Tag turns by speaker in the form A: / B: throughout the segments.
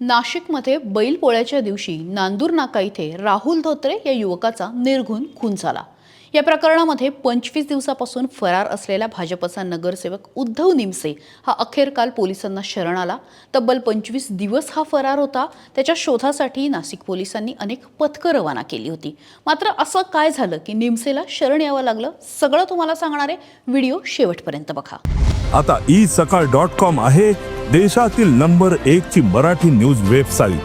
A: नाशिकमध्ये बैलपोळ्याच्या दिवशी नांदूर नाका इथे राहुल धोत्रे या युवकाचा निर्घुण खून झाला. या प्रकरणामध्ये पंचवीस दिवसापासून फरार असलेला भाजपचा नगरसेवक उद्धव निमसे हा अखेर काल पोलिसांना शरण आला. तब्बल पंचवीस दिवस हा फरार होता. त्याच्या शोधासाठी नाशिक पोलिसांनी अनेक पथकं रवाना केली होती. मात्र असं काय झालं की निमसेला शरण यावं लागलं? सगळं तुम्हाला सांगणारे व्हिडिओ शेवटपर्यंत बघा.
B: आता ई सकाळ डॉट कॉम आहे देशातील नंबर एक ची मराठी न्यूज वेबसाईट.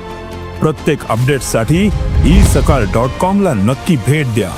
B: प्रत्येक अपडेटसाठी ई सकाळ डॉट कॉम ला नक्की भेट द्या.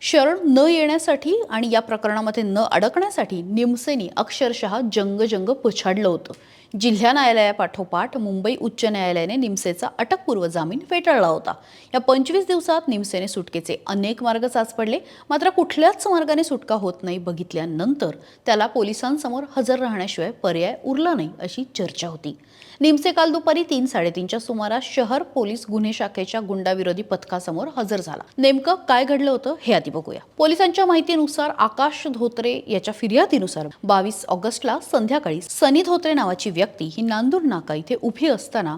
A: शरण न येण्यासाठी आणि या प्रकरणामध्ये न अडकण्यासाठी निमसेनी अक्षरशः जंगजंग पुछाडलं होतं. जिल्हा न्यायालयापाठोपाठ मुंबई उच्च न्यायालयाने निमसेचा अटकपूर्व जामीन फेटाळला होता. या पंचवीस दिवसात निमसेने सुटकेचे अनेक मार्ग साचपडले. मात्र कुठल्याच मार्गाने सुटका होत नाही बघितल्यानंतर त्याला पोलिसांसमोर हजर राहण्याशिवाय पर्याय उरला नाही अशी चर्चा होती. निमसे काल दुपारी तीन साडेतीनच्या सुमारास शहर पोलीस गुन्हे शाखेच्या गुंडाविरोधी पथकासमोर हजर झाला. नेमकं काय घडलं होतं हे आधी बघूया. पोलिसांच्या माहितीनुसार आकाश धोत्रे याच्या फिर्यादीनुसार बावीस ऑगस्टला संध्याकाळी सनी धोत्रे नावाची व्यक्ती ही नांदूर नाका इथे उभी असताना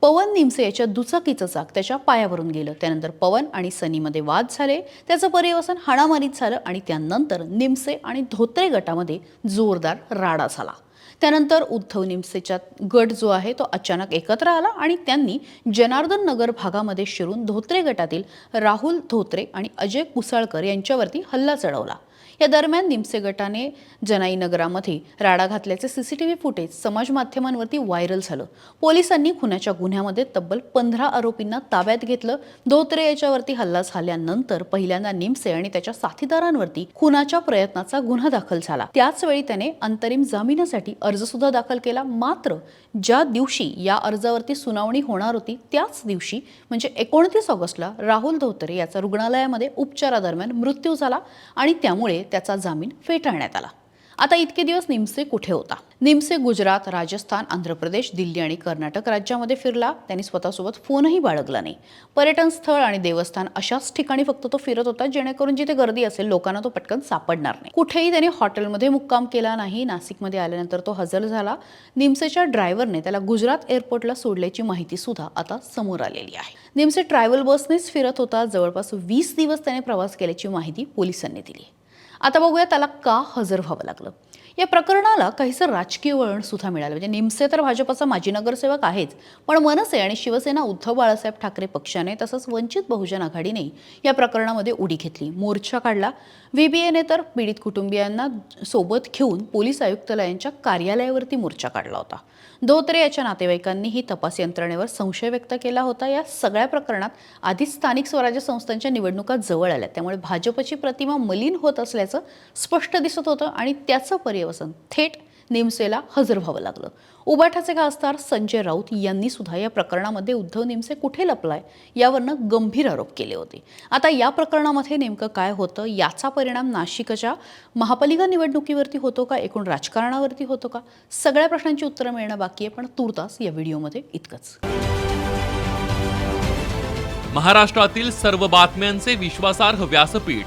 A: पवन निमसे याच्या दुचाकीचं चाक त्याच्या पायावरून गेलं. त्यानंतर पवन आणि सनीमध्ये वाद झाले. त्याचं पर्यवसन हाणामारीत झालं आणि त्यानंतर निमसे आणि धोत्रे गटामध्ये जोरदार राडा झाला. त्यानंतर उद्धव निमसेच्या गट जो आहे तो अचानक एकत्र आला आणि त्यांनी जनार्दन नगर भागामध्ये शिरून धोत्रे गटातील राहुल धोत्रे आणि अजय कुसाळकर यांच्यावरती हल्ला चढवला. या दरम्यान निमसे गटाने जनाई नगरामध्ये राडा घातल्याचे सीसीटीव्ही फुटेज समाज माध्यमांवरती व्हायरल झालं. पोलिसांनी खुनाच्या गुन्ह्यामध्ये तब्बल पंधरा आरोपींना ताब्यात घेतलं. धोत्रे याच्यावरती हल्ला झाल्यानंतर पहिल्यांदा निमसे आणि त्याच्या साथीदारांवरती खुनाच्या प्रयत्नाचा गुन्हा दाखल झाला. त्याच वेळी त्याने अंतरिम जामिनासाठी अर्ज सुद्धा दाखल केला. मात्र ज्या दिवशी या अर्जावरती सुनावणी होणार होती त्याच दिवशी म्हणजे एकोणतीस ऑगस्टला राहुल धोत्रे याचा रुग्णालयामध्ये उपचारादरम्यान मृत्यू झाला आणि त्यामुळे त्याचा जामीन फेटाळण्यात आला. आता इतके दिवस निमसे कुठे होता? निमसे गुजरात राजस्थान आंध्र प्रदेश दिल्ली आणि कर्नाटक राज्यामध्ये फिरला. त्यांनी स्वतःसोबत फोनही बाळगला नाही. पर्यटन स्थळ आणि देवस्थान अशाच ठिकाणी फक्त तो फिरत होता जेणेकरून जिथे गर्दी असेल लोकांना तो पटकन सापडणार नाही. कुठेही त्याने हॉटेलमध्ये मुक्काम केला नाही. नाशिकमध्ये आल्यानंतर तो हजर झाला. निमसेच्या ड्रायव्हरने त्याला गुजरात एअरपोर्टला सोडल्याची माहिती सुद्धा आता समोर आलेली आहे. निमसे ट्रॅव्हल बसनेच फिरत होता. जवळपास वीस दिवस त्याने प्रवास केल्याची माहिती पोलिसांनी दिली. आता बघूया त्याला का हजर व्हावं लागलं. या प्रकरणाला काहीसं राजकीय वळण सुद्धा मिळालं. म्हणजे निमसे तर भाजपचा माजी नगरसेवक आहेच पण मनसे आणि शिवसेना उद्धव बाळासाहेब ठाकरे पक्षाने तसंच वंचित बहुजन आघाडीने या प्रकरणामध्ये उडी घेतली. मोर्चा काढला. व्हीबीएने तर पीडित कुटुंबियांना सोबत घेऊन पोलीस आयुक्तालयांच्या कार्यालयावरती मोर्चा काढला होता. धोत्रे याच्या नातेवाईकांनीही तपास यंत्रणेवर संशय व्यक्त केला होता. या सगळ्या प्रकरणात आधीच स्थानिक स्वराज्य संस्थांच्या निवडणुका जवळ आल्या. त्यामुळे भाजपची प्रतिमा मलिन होत असल्याचं स्पष्ट दिसत होतं आणि त्याचं पर्यवसन थेट निमसेला हजर व्हावं लागलं. उबाठाचे खासदार संजय राऊत यांनी सुद्धा या प्रकरणामध्ये उद्धव निमसे कुठे लपलाय यावरनं गंभीर आरोप केले होते. आता या प्रकरणामध्ये नेमकं काय होतं याचा परिणाम नाशिकच्या महापालिका निवडणुकीवरती होतो का एकूण राजकारणावरती होतो का? सगळ्या प्रश्नांची उत्तरं मिळणं बाकी आहे पण तुर्तास या व्हिडिओमध्ये इतकंच.
C: महाराष्ट्रातील सर्व बातम्यांचे विश्वासार्ह व्यासपीठ